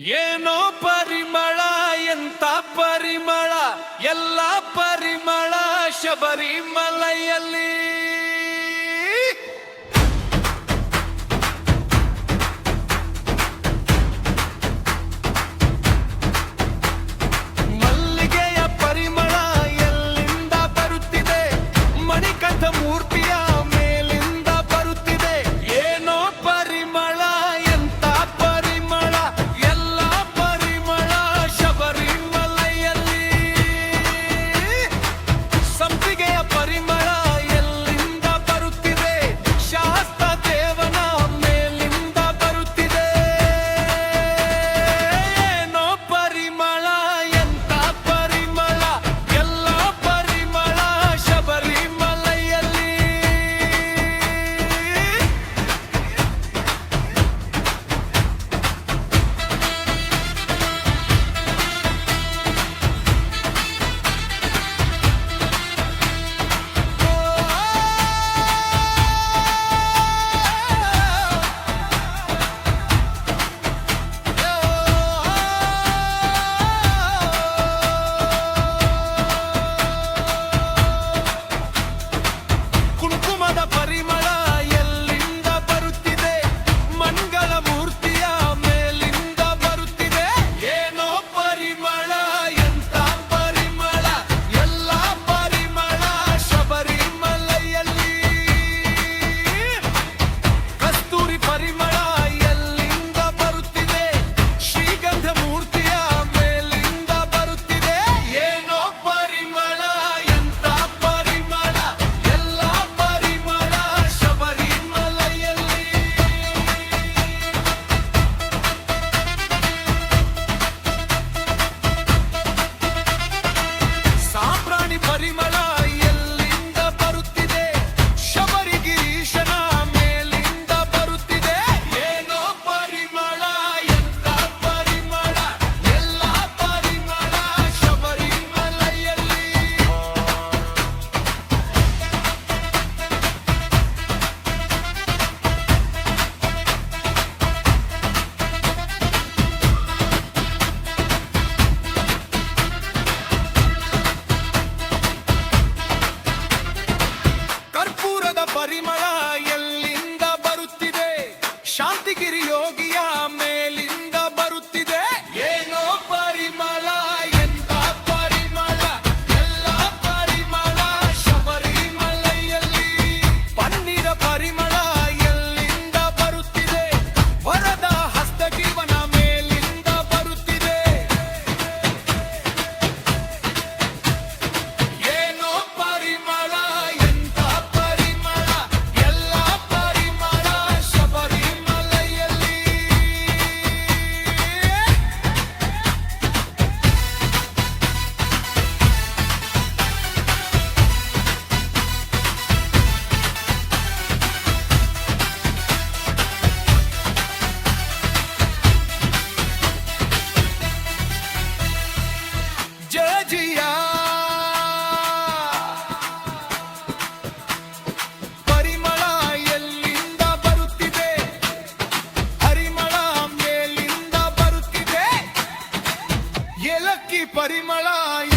ಏನೋ ಪರಿಮಳ ಎಂತ ಪರಿಮಳ ಎಲ್ಲ ಪರಿಮಳ ಶಬರಿಮಲೆಯಲ್ಲಿ. motherfucker. பரிமளாய்